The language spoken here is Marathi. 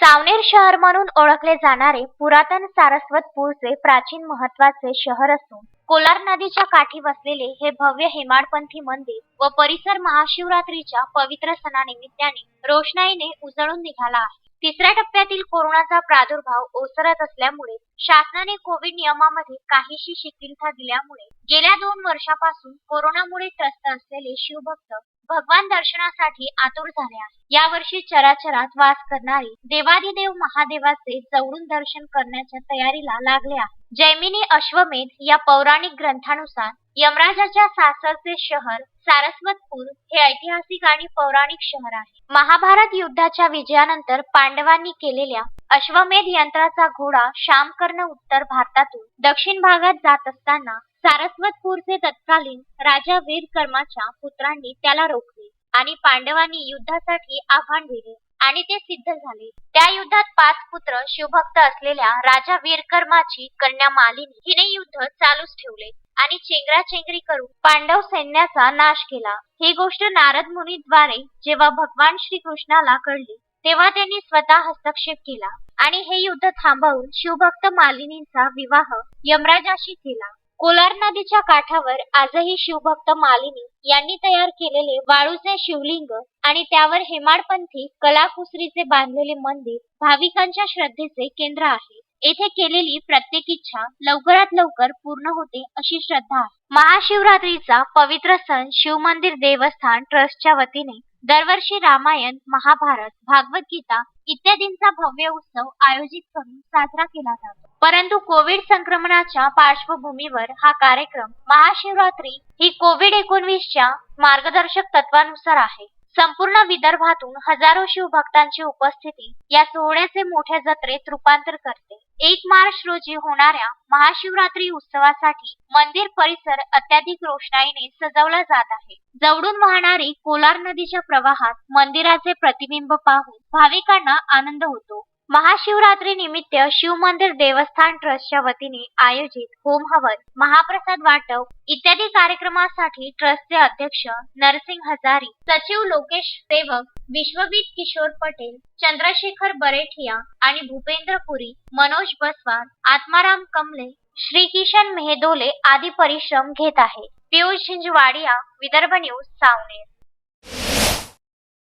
सावनेर शहर म्हणून ओळखले जाणारे पुरातन सारस्वतपूरचे प्राचीन महत्त्वाचे शहर असून कोलार नदीच्या काठी वसलेले हे भव्य हेमाडपंथी मंदिर व परिसर महाशिवरात्रीच्या पवित्र सणानिमित्ताने रोषणाईने उजळून निघाला आहे. तिसऱ्या टप्प्यातील कोरोनाचा प्रादुर्भाव ओसरत असल्यामुळे शासनाने कोविड नियमामध्ये काहीशी शिथिलता दिल्यामुळे गेल्या दोन वर्षापासून कोरोनामुळे त्रस्त असलेले शिवभक्त भगवान दर्शनासाठी आतुर झाले आहेत. यावर्षी चराचरात वास करणारे देवादिदेव महादेवाचे जवळून दर्शन करण्याच्या तयारीला लागले आहे जैमिनी अश्वमेध या पौराणिक ग्रंथानुसार यमराजाच्या सासरचे शहर सारस्वतपूर हे ऐतिहासिक आणि पौराणिक शहर आहे. महाभारत युद्धाच्या विजयानंतर पांडवांनी केलेल्या अश्वमेध यंत्राचा घोडा श्यामकर्ण उत्तर भारतातून दक्षिण भागात जात असताना सारस्वतपूरचे तत्कालीन राजा वीरकर्माच्या पुत्रांनी त्याला रोखले आणि पांडवांनी युद्धासाठी आव्हान दिले. आणि ते सिद्ध झाले. त्या युद्धात पाच पुत्र शिवभक्त असलेल्या राजा वीरकर्माची कन्या मालिनी हिने युद्ध चालूच ठेवले आणि चेंगराचेंगरी करून पांडव सैन्याचा नाश केला. ही गोष्ट नारद मुनीद्वारे जेव्हा भगवान श्रीकृष्णाला कळली तेव्हा त्यांनी स्वतः हस्तक्षेप केला आणि हे युद्ध थांबवून शिवभक्त मालिनींचा विवाह यमराजाशी केला. कोलार नदीच्या काठावर आजही शिवभक्त मालिनी यांनी तयार केलेले वाळूचे शिवलिंग आणि त्यावर हेमाडपंथी कलाकुसरीचे बांधलेले मंदिर भाविकांच्या श्रद्धेचे केंद्र आहे. येथे केलेली प्रत्येक इच्छा लवकरात लवकर पूर्ण होते अशी श्रद्धा आहे. महाशिवरात्रीचा पवित्र सण शिवमंदिर देवस्थान ट्रस्टच्या वतीने दरवर्षी रामायण महाभारत भागवत गीता इत्यादींचा भव्य उत्सव आयोजित करून साजरा केला जातो. परंतु कोविड संक्रमणाच्या पार्श्वभूमीवर हा कार्यक्रम महाशिवरात्री ही कोविड एकोणवीसच्या मार्गदर्शक तत्वानुसार आहे. संपूर्ण विदर्भातून हजारो शिवभक्तांची उपस्थिती या सोहळ्याचे मोठ्या जत्रेत रूपांतर करते. एक मार्च रोजी होणाऱ्या महाशिवरात्री उत्सवासाठी मंदिर परिसर अत्याधिक रोषणाईने सजवला जात आहे. जवळून वाहणारी कोलार नदीच्या प्रवाहात मंदिराचे प्रतिबिंब पाहून भाविकांना आनंद होतो. महाशिवरात्री निमित्त शिवमंदिर देवस्थान ट्रस्टच्या वतीने आयोजित होम हवन महाप्रसाद वाटप इत्यादी कार्यक्रमासाठी ट्रस्टचे अध्यक्ष नरसिंग हजारी सचिव लोकेश सेवक विश्वविद किशोर पटेल चंद्रशेखर बरेठिया आणि भूपेंद्र पुरी मनोज बसवान आत्माराम कमले श्री किशन मेहदोले आदी परिश्रम घेत आहे पियुष झिंजवाडिया विदर्भ न्यूज सावनेर.